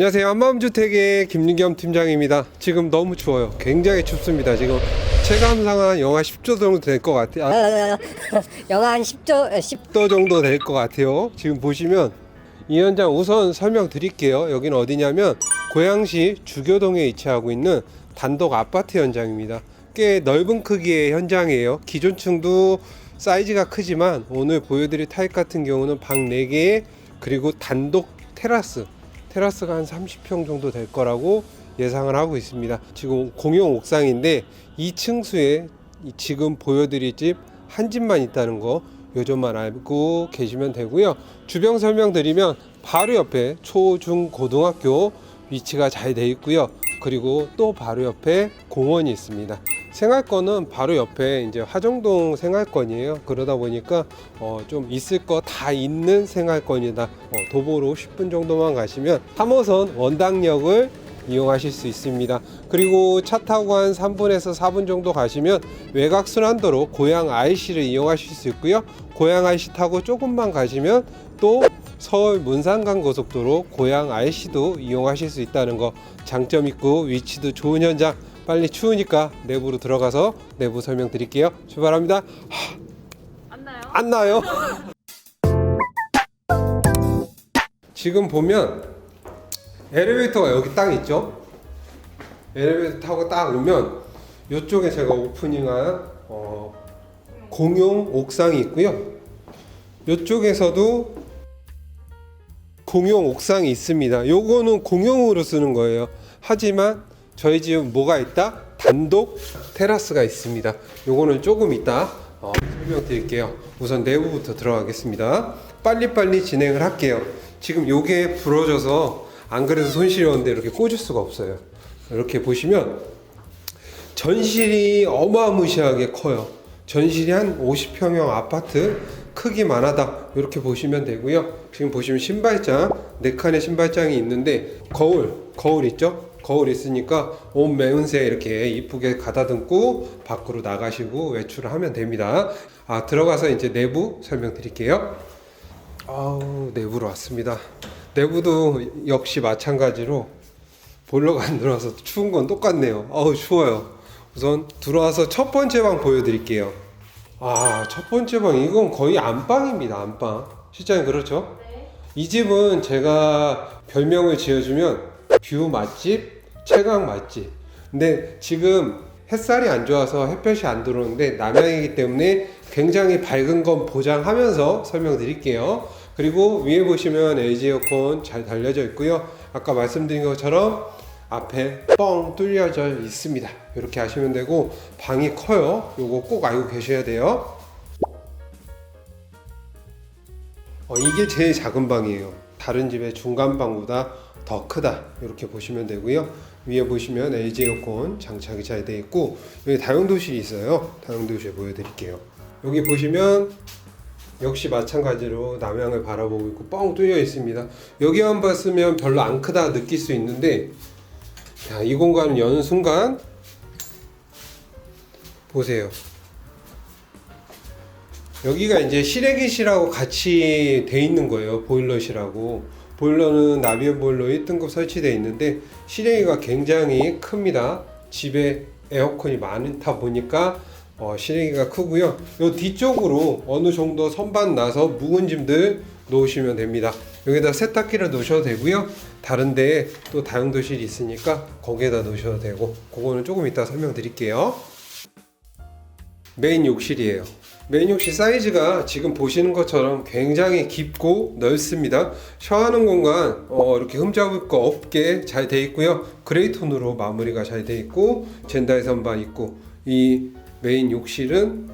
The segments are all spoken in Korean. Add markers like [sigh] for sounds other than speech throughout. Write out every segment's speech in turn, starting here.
안녕하세요. 한마음주택의 김윤겸 팀장입니다. 지금 너무 추워요. 굉장히 춥습니다. 지금 체감상한 영하 10도 정도 될 것 같아요. 아, [laughs] 영하 한 10도, 10, 10도 정도 될 것 같아요. 지금 보시면 이 현장 우선 설명드릴게요. 여기는 어디냐면 고양시 주교동에 위치하고 있는 단독 아파트 현장입니다. 꽤 넓은 크기의 현장이에요. 기존 층도 사이즈가 크지만 오늘 보여드릴 타입 같은 경우는 방 4개 그리고 단독 테라스 테라스가 한 30평 정도 될 거라고 예상을 하고 있습니다. 지금 공용 옥상인데 2층수에 지금 보여드릴 집 한 집만 있다는 거 요점만 알고 계시면 되고요. 주변 설명드리면 바로 옆에 초, 중, 고등학교 위치가 잘 돼 있고요. 그리고 또 바로 옆에 공원이 있습니다. 생활권은 바로 옆에 이제 화정동 생활권이에요. 그러다 보니까 어, 좀 있을 거 다 있는 생활권이다. 어, 도보로 10분 정도만 가시면 3호선 원당역을 이용하실 수 있습니다. 그리고 차 타고 한 3분에서 4분 정도 가시면 외곽 순환도로 고양 IC를 이용하실 수 있고요. 고양 IC 타고 조금만 가시면 또 서울 문산간 고속도로 고양 IC도 이용하실 수 있다는 거 장점 있고 위치도 좋은 현장 빨리 추우니까 내부로 들어가서 내부 설명 드릴게요. 출발합니다. 안 나요? 안 나요? [laughs] 지금 보면 엘리베이터가 여기 딱 있죠? 엘리베이터 타고 딱 오면 이쪽에 제가 오프닝한 어, 공용 옥상이 있고요. 이쪽에서도 공용 옥상이 있습니다. 요거는 공용으로 쓰는 거예요. 하지만 저희 집은 뭐가 있다? 단독 테라스가 있습니다. 요거는 조금 이따 어, 설명드릴게요. 우선 내부부터 들어가겠습니다. 빨리빨리 진행을 할게요. 지금 요게 부러져서 안 그래도 손실이었는데 이렇게 꽂을 수가 없어요. 이렇게 보시면 전실이 어마무시하게 커요. 전실이 한 50평형 아파트 크기만 하다. 이렇게 보시면 되고요. 지금 보시면 신발장, 네 칸의 신발장이 있는데 거울, 거울 있죠? 거울 있으니까 옷 매운새 이렇게 이쁘게 가다듬고 밖으로 나가시고 외출을 하면 됩니다. 아, 들어가서 이제 내부 설명드릴게요. 아우, 내부로 왔습니다. 내부도 역시 마찬가지로 보일러가 안 들어와서 추운 건 똑같네요. 어우 추워요. 우선 들어와서 첫 번째 방 보여드릴게요. 아, 첫 번째 방 이건 거의 안방입니다. 안방. 실장님 그렇죠? 이 집은 제가 별명을 지어주면 뷰 맛집, 채광 맛집. 근데 지금 햇살이 안 좋아서 햇볕이 안 들어오는데 남양이기 때문에 굉장히 밝은 건 보장하면서 설명드릴게요. 그리고 위에 보시면 LG 에어컨 잘 달려져 있고요. 아까 말씀드린 것처럼 앞에 뻥 뚫려져 있습니다. 이렇게 하시면 되고 방이 커요. 요거 꼭 알고 계셔야 돼요. 어, 이게 제일 작은 방이에요. 다른 집의 중간 방보다 더 크다. 이렇게 보시면 되고요. 위에 보시면 LG 에어컨 장착이 잘 되어 있고 여기 다용도실이 있어요. 다용도실 보여드릴게요. 여기 보시면 역시 마찬가지로 남향을 바라보고 있고 뻥 뚫려 있습니다. 여기만 봤으면 별로 안 크다 느낄 수 있는데 자, 이 공간을 여는 순간 보세요. 여기가 이제 실외기실하고 같이 돼 있는 거예요. 보일러실하고. 보일러는 나비엔 보일러 1등급 설치되어 있는데 실외기가 굉장히 큽니다. 집에 에어컨이 많다 보니까 어, 실외기가 크고요. 요 뒤쪽으로 어느 정도 선반 나서 묵은 짐들 놓으시면 됩니다. 여기다 세탁기를 놓으셔도 되고요. 다른데 또 다용도실이 있으니까 거기에다 놓으셔도 되고 그거는 조금 이따 설명드릴게요. 메인 욕실이에요. 욕실 사이즈가 지금 보시는 것처럼 굉장히 깊고 넓습니다. 샤워하는 공간 어, 이렇게 흠잡을 거 없게 잘 돼 있고요. 그레이 톤으로 마무리가 잘 돼 있고 젠다이 선반 있고 이 메인 욕실은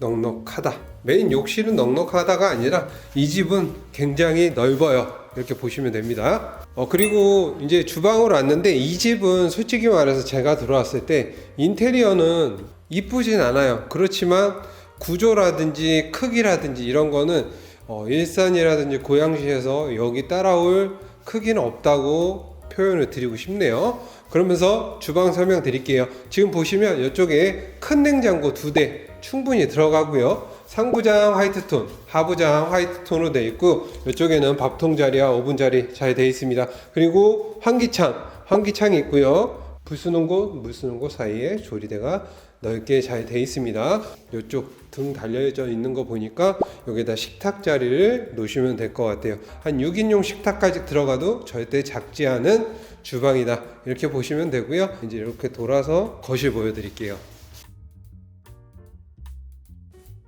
넉넉하다. 메인 욕실은 넉넉하다가 아니라 이 집은 굉장히 넓어요. 이렇게 보시면 됩니다. 어, 그리고 이제 주방으로 왔는데 이 집은 솔직히 말해서 제가 들어왔을 때 인테리어는 이쁘진 않아요. 그렇지만 구조라든지 크기라든지 이런 거는 어, 일산이라든지 고양시에서 여기 따라올 크기는 없다고 표현을 드리고 싶네요. 그러면서 주방 설명 드릴게요. 지금 보시면 이쪽에 큰 냉장고 두 대 충분히 들어가고요. 상부장 화이트톤, 하부장 화이트톤으로 되어 있고 이쪽에는 밥통 자리와 오븐 자리 잘 되어 있습니다. 그리고 환기창, 환기창이 있고요. 불 쓰는 곳, 물 쓰는 곳 사이에 조리대가 넓게 잘 되어 있습니다. 이쪽 등 달려져 있는 거 보니까 여기다 식탁 자리를 놓으시면 될 것 같아요. 한 6인용 식탁까지 들어가도 절대 작지 않은 주방이다. 이렇게 보시면 되고요. 이제 이렇게 돌아서 거실 보여드릴게요.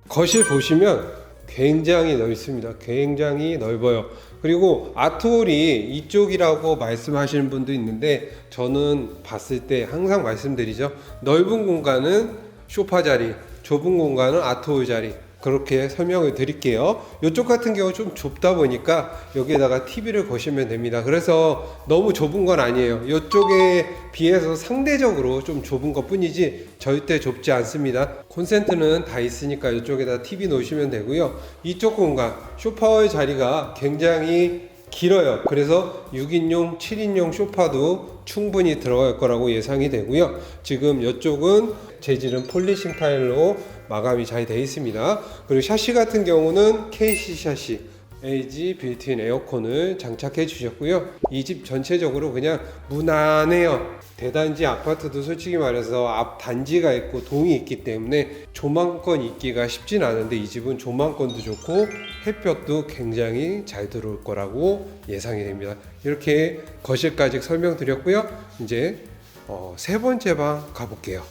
거실 보시면 굉장히 넓습니다. 굉장히 넓어요. 그리고 아트홀이 이쪽이라고 말씀하시는 분도 있는데 저는 봤을 때 항상 말씀드리죠. 넓은 공간은 소파 자리, 좁은 공간은 아트홀 자리. 그렇게 설명을 드릴게요. 이쪽 같은 경우 좀 좁다 보니까 여기에다가 TV를 거시면 됩니다. 그래서 너무 좁은 건 아니에요. 이쪽에 비해서 상대적으로 좀 좁은 것 뿐이지 절대 좁지 않습니다. 콘센트는 다 있으니까 이쪽에다 TV 놓으시면 되고요. 이쪽 공간, 쇼파의 자리가 굉장히 길어요. 그래서 6인용, 7인용 소파도 충분히 들어갈 거라고 예상이 되고요. 지금 이쪽은 재질은 폴리싱 타일로 마감이 잘 되어 있습니다. 그리고 샤시 같은 경우는 KC 샤시. LG 빌트인 에어컨을 장착해 주셨고요. 이 집 전체적으로 그냥 무난해요. 대단지 아파트도 솔직히 말해서 앞 단지가 있고 동이 있기 때문에 조망권 있기가 쉽진 않은데 이 집은 조망권도 좋고 햇볕도 굉장히 잘 들어올 거라고 예상이 됩니다. 이렇게 거실까지 설명드렸고요. 이제 어, 세 번째 방 가볼게요.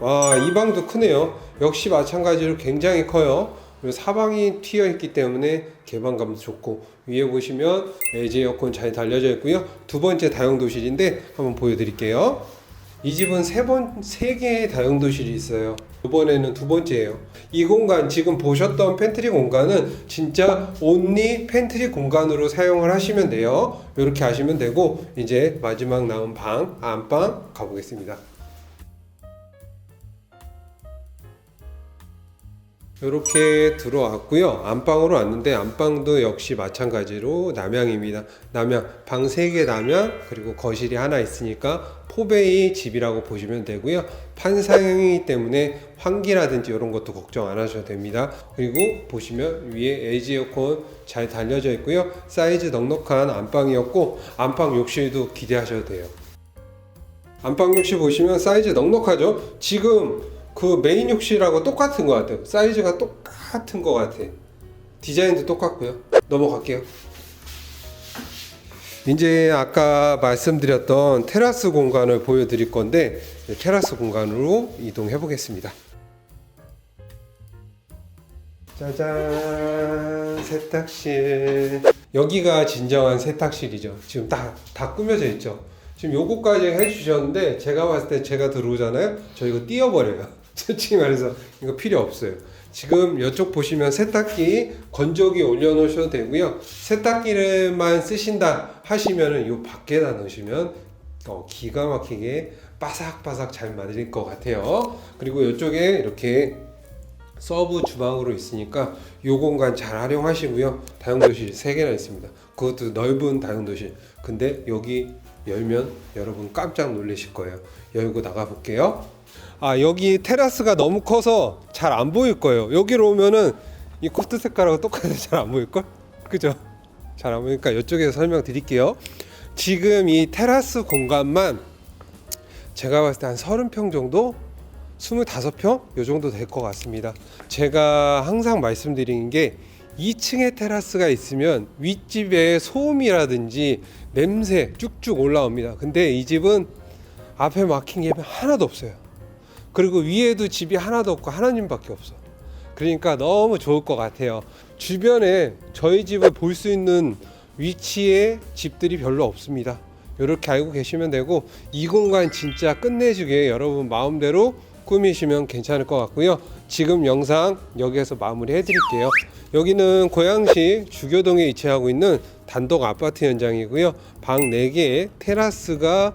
와, 이 방도 크네요. 역시 마찬가지로 굉장히 커요. 사방이 튀어 있기 때문에 개방감도 좋고 위에 보시면 LG 에어컨 잘 달려져 있고요. 두 번째 다용 도실인데 한번 보여드릴게요. 이 집은 세 번, 세 개의 다용도실이 있어요. 이번에는 두 번째예요. 이 공간, 지금 보셨던 팬트리 공간은 진짜 온리 팬트리 공간으로 사용을 하시면 돼요. 이렇게 하시면 되고, 이제 마지막 남은 방, 안방 가보겠습니다. 이렇게 들어왔고요. 안방으로 왔는데 안방도 역시 마찬가지로 남향입니다. 남향 방 3개 남향 그리고 거실이 하나 있으니까 포베이 집이라고 보시면 되고요. 판상형이기 때문에 환기라든지 이런 것도 걱정 안 하셔도 됩니다. 그리고 보시면 위에 LG 에어컨 잘 달려져 있고요. 사이즈 넉넉한 안방이었고 안방 욕실도 기대하셔도 돼요. 안방 욕실 보시면 사이즈 넉넉하죠? 지금 그 메인 욕실하고 똑같은 것 같아요. 사이즈가 똑같은 것 같아. 디자인도 똑같고요. 넘어갈게요. 이제 아까 말씀드렸던 테라스 공간을 보여드릴 건데 테라스 공간으로 이동해 보겠습니다. 짜잔 세탁실 여기가 진정한 세탁실이죠. 지금 다, 다 꾸며져 있죠. 지금 요거까지 해주셨는데 제가 봤을 때 제가 들어오잖아요. 저 이거 띄워버려요. 솔직히 말해서 이거 필요 없어요. 지금 이쪽 보시면 세탁기 건조기 올려놓으셔도 되고요. 세탁기를만 쓰신다 하시면은 요 밖에다 넣으시면 어, 기가 막히게 바삭바삭 잘 맞을 것 같아요. 그리고 이쪽에 이렇게 서브 주방으로 있으니까 요 공간 잘 활용하시고요. 다용도실 3개나 있습니다. 그것도 넓은 다용도실. 근데 여기 열면 여러분 깜짝 놀라실 거예요. 열고 나가 볼게요. 아, 여기 테라스가 너무 커서 잘 안 보일 거예요. 여기로 오면은 이 코트 색깔하고 똑같아서 잘 안 보일 걸? 그죠? 잘 안 보니까 이쪽에서 설명드릴게요. 지금 이 테라스 공간만 제가 봤을 때 한 30평 정도 25평 요 정도 될 것 같습니다. 제가 항상 말씀드리는 게 2층에 테라스가 있으면 윗집에 소음이라든지 냄새 쭉쭉 올라옵니다. 근데 이 집은 앞에 막힌 게 하나도 없어요. 그리고 위에도 집이 하나도 없고 하나님밖에 없어. 그러니까 너무 좋을 것 같아요. 주변에 저희 집을 볼 수 있는 위치에 집들이 별로 없습니다. 이렇게 알고 계시면 되고 이 공간 진짜 끝내주게 여러분 마음대로 꾸미시면 괜찮을 것 같고요. 지금 영상 여기에서 마무리해 드릴게요. 여기는 고양시 주교동에 위치하고 있는 단독 아파트 현장이고요. 방 4개에 테라스가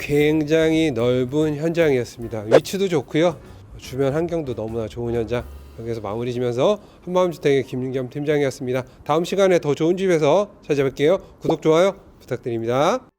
굉장히 넓은 현장이었습니다. 위치도 좋고요. 주변 환경도 너무나 좋은 현장. 여기서 마무리 지면서 한마음주택의 김윤겸 팀장이었습니다. 다음 시간에 더 좋은 집에서 찾아뵐게요. 구독, 좋아요 부탁드립니다.